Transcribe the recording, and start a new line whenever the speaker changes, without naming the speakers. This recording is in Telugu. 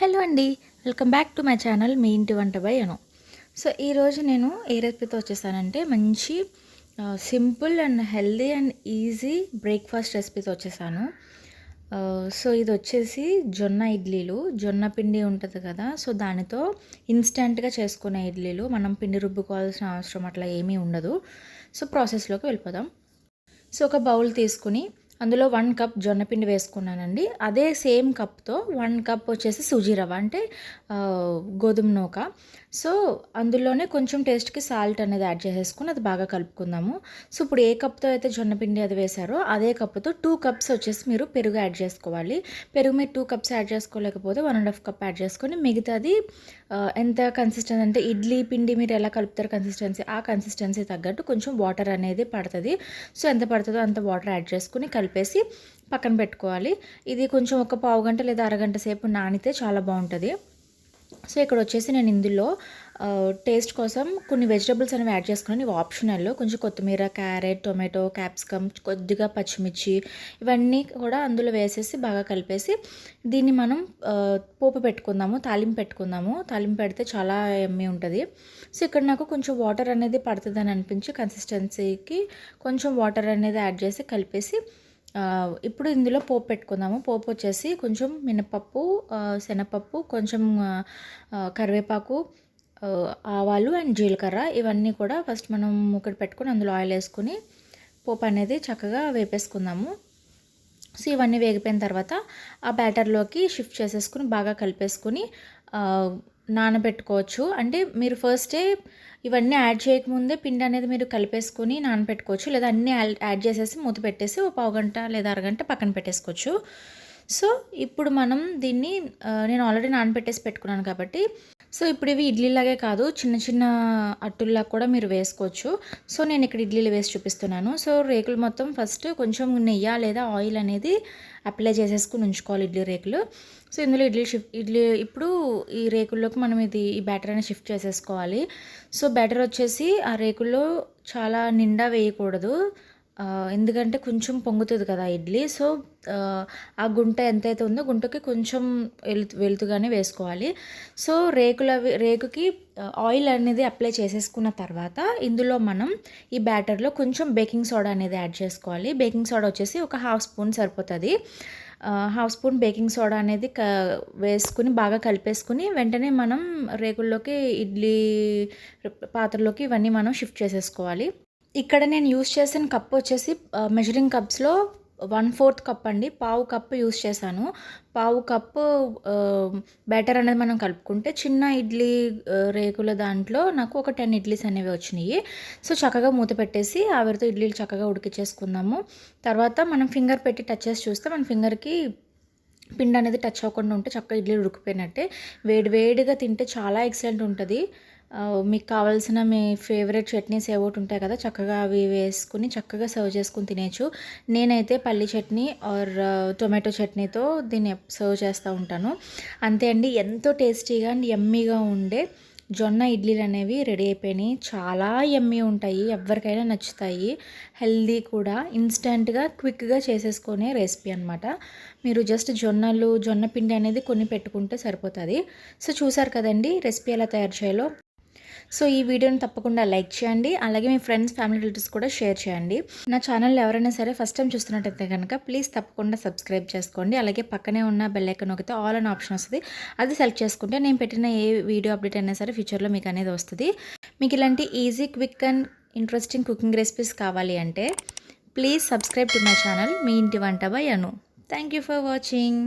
హలో అండి welcome back to my channel మీ ఇంటి వంట బై అను. సో ఈరోజు నేను ఏ రెసిపీతో వచ్చేసానంటే మంచి simple and healthy and easy breakfast రెసిపీతో వచ్చేసాను. సో ఇది వచ్చేసి జొన్న ఇడ్లీలు. జొన్న పిండి ఉంటుంది కదా సో దానితో ఇన్స్టెంట్గా చేసుకునే ఇడ్లీలు. మనం పిండి రుబ్బుకోవాల్సిన అవసరం అట్లా ఏమీ ఉండదు. సో ప్రాసెస్లోకి వెళ్ళిపోదాం. సో ఒక బౌల్ తీసుకుని అందులో వన్ కప్ జొన్నపిండి వేసుకున్నానండి. అదే సేమ్ కప్తో వన్ కప్ వచ్చేసి సూజీ రవ్వ అంటే గోధుమ నూక. సో అందులోనే కొంచెం టేస్ట్కి సాల్ట్ అనేది యాడ్ చేసేసుకుని అది బాగా కలుపుకుందాము. సో ఇప్పుడు ఏ కప్తో అయితే జొన్నపిండి అది వేశారో అదే కప్తో టూ కప్స్ వచ్చేసి మీరు పెరుగు యాడ్ చేసుకోవాలి. పెరుగు మీరు two cups add చేసుకోలేకపోతే one and half cup add చేసుకొని మిగతాది ఎంత కన్సిస్టెన్సీ అంటే ఇడ్లీ పిండి మీరు ఎలా కలుపుతారు కన్సిస్టెన్సీ ఆ కన్సిస్టెన్సీ తగ్గట్టు కొంచెం వాటర్ అనేది పడుతుంది. సో ఎంత పడుతుందో అంత వాటర్ యాడ్ చేసుకుని కలిపేసి పక్కన పెట్టుకోవాలి. ఇది కొంచెం ఒక పావు గంట లేదా అరగంట సేపు నానితే చాలా బాగుంటుంది. సో ఇక్కడ వచ్చేసి నేను ఇందులో టేస్ట్ కోసం కొన్ని వెజిటబుల్స్ అనేవి యాడ్ చేసుకున్నాను. ఇవి ఆప్షనల్ కొంచెం కొత్తిమీర క్యారెట్ టొమాటో క్యాప్సికమ్ కొద్దిగా పచ్చిమిర్చి ఇవన్నీ కూడా అందులో వేసేసి బాగా కలిపేసి దీన్ని మనం పోపు పెట్టుకుందాము తాలింపు పెట్టుకుందాము. తాలింపు పెడితే చాలా ఎమ్మి ఉంటుంది. సో ఇక్కడ నాకు కొంచెం వాటర్ అనేది పడుతుందని అనిపించి కన్సిస్టెన్సీకి కొంచెం వాటర్ అనేది యాడ్ చేసి కలిపేసి ఇప్పుడు ఇందులో పోపు పెట్టుకుందాము. పోపు వచ్చేసి కొంచెం మినపప్పు శనగపప్పు కొంచెం కరివేపాకు ఆవాలు అండ్ జీలకర్ర ఇవన్నీ కూడా ఫస్ట్ మనం ఒకటి పెట్టుకొని అందులో ఆయిల్ వేసుకుని పోపు అనేది చక్కగా వేపేసుకుందాము. సో ఇవన్నీ వేగిపోయిన తర్వాత ఆ బ్యాటర్లోకి షిఫ్ట్ చేసేసుకుని బాగా కలిపేసుకుని నానబెట్టుకోవచ్చు. అంటే మీరు ఫస్టే ఇవన్నీ యాడ్ చేయకముందే పిండి అనేది మీరు కలిపేసుకొని నానబెట్టుకోవచ్చు. లేదా అన్నీ యాడ్ యాడ్ చేసేసి మూత పెట్టేసి ఒక పావు గంట లేదా అరగంట పక్కన పెట్టేసుకోవచ్చు. సో ఇప్పుడు మనం దీన్ని నేను ఆల్రెడీ నానబెట్టేసి పెట్టుకున్నాను కాబట్టి సో ఇప్పుడు ఇవి ఇడ్లీలాగే కాదు చిన్న చిన్న అట్టుల్లా కూడా మీరు వేసుకోవచ్చు. సో నేను ఇక్కడ ఇడ్లీలు వేసి చూపిస్తున్నాను. సో రేకులు మొత్తం ఫస్ట్ కొంచెం నెయ్యి లేదా ఆయిల్ అనేది అప్లై చేసేసుకుని ఉంచుకోవాలి ఇడ్లీ రేకులు. సో ఇందులో ఇడ్లీ షిఫ్ట్ ఇడ్లీ ఇప్పుడు ఈ రేకుల్లోకి మనం ఇది ఈ బ్యాటర్ అనేది షిఫ్ట్ చేసేసుకోవాలి. సో బ్యాటర్ వచ్చేసి ఆ రేకుల్లో చాలా నిండా వేయకూడదు. ఎందుకంటే కొంచెం పొంగుతుంది కదా ఇడ్లీ. సో ఆ, గుంట ఎంతైతే ఉందో గుంటకి కొంచెం వెలుతు వెలుతుగానే వేసుకోవాలి. సో రేకుల రేకుకి ఆయిల్ అనేది అప్లై చేసేసుకున్న తర్వాత ఇందులో మనం ఈ బ్యాటర్లో కొంచెం బేకింగ్ సోడా అనేది యాడ్ చేసుకోవాలి. బేకింగ్ సోడా వచ్చేసి ఒక హాఫ్ స్పూన్ సరిపోతుంది. హాఫ్ స్పూన్ బేకింగ్ సోడా అనేది క వేసుకుని బాగా కలిపేసుకుని వెంటనే మనం రేకుల్లోకి ఇడ్లీ పాత్రలోకి ఇవన్నీ మనం షిఫ్ట్ చేసేసుకోవాలి. ఇక్కడ నేను యూస్ చేసిన కప్ వచ్చేసి మెజరింగ్ కప్స్లో వన్ ఫోర్త్ కప్ అండి. పావు కప్పు యూస్ చేశాను. పావు కప్పు బ్యాటర్ అనేది మనం కలుపుకుంటే చిన్న ఇడ్లీ రేకుల దాంట్లో నాకు ఒక టెన్ ఇడ్లీస్ అనేవి వచ్చినాయి. సో చక్కగా మూత పెట్టేసి ఆవిరితో ఇడ్లీలు చక్కగా ఉడికిచ్చేసుకుందాము. తర్వాత మనం ఫింగర్ పెట్టి టచ్ చేసి చూస్తే మన ఫింగర్కి పిండి అనేది టచ్ అవ్వకుండా ఉంటే చక్కగా ఇడ్లీలు ఉడికిపోయినట్టే. వేడి వేడిగా తింటే చాలా ఎక్సలెంట్ ఉంటుంది. మీకు కావాల్సిన మీ ఫేవరెట్ చట్నీస్ ఏవో ఉంటాయి కదా చక్కగా అవి వేసుకుని చక్కగా సర్వ్ చేసుకుని తినేచ్చు నేనైతే పల్లి చట్నీ ఆర్ టొమాటో చట్నీతో దీన్ని సర్వ్ చేస్తూ ఉంటాను. అంతే అండి ఎంతో టేస్టీగా అండ్ ఎమ్మీగా ఉండే జొన్న ఇడ్లీలు అనేవి రెడీ అయిపోయినాయి. చాలా ఎమ్మీ ఉంటాయి ఎవరికైనా నచ్చుతాయి. హెల్దీ కూడా ఇన్స్టెంట్గా క్విక్గా చేసేసుకునే రెసిపీ అనమాట మీరు జస్ట్ జొన్నలు జొన్న పిండి అనేది కొన్ని పెట్టుకుంటే సరిపోతుంది. సో చూసారు కదండి రెసిపీ ఎలా తయారు చేయాలో. సో ఈ వీడియోని తప్పకుండా లైక్ చేయండి. అలాగే మీ ఫ్రెండ్స్ ఫ్యామిలీ రిలేటివ్స్ కూడా షేర్ చేయండి. నా ఛానల్ ఎవరైనా సరే ఫస్ట్ టైం చూస్తున్నట్టయితే కనుక ప్లీజ్ తప్పకుండా సబ్స్క్రైబ్ చేసుకోండి. అలాగే పక్కనే ఉన్న బెల్లైకన్ ఒకతే నొక్కితే ఆల్ అన్ ఆప్షన్ వస్తుంది. అది సెలెక్ట్ చేసుకుంటే నేను పెట్టిన ఏ వీడియో అప్డేట్ అయినా సరే ఫ్యూచర్లో మీకు అనేది వస్తుంది. మీకు ఇలాంటి easy quick and interesting cooking recipes కావాలి అంటే please subscribe to my channel మీ ఇంటి వంట by Anu. Thank you for watching.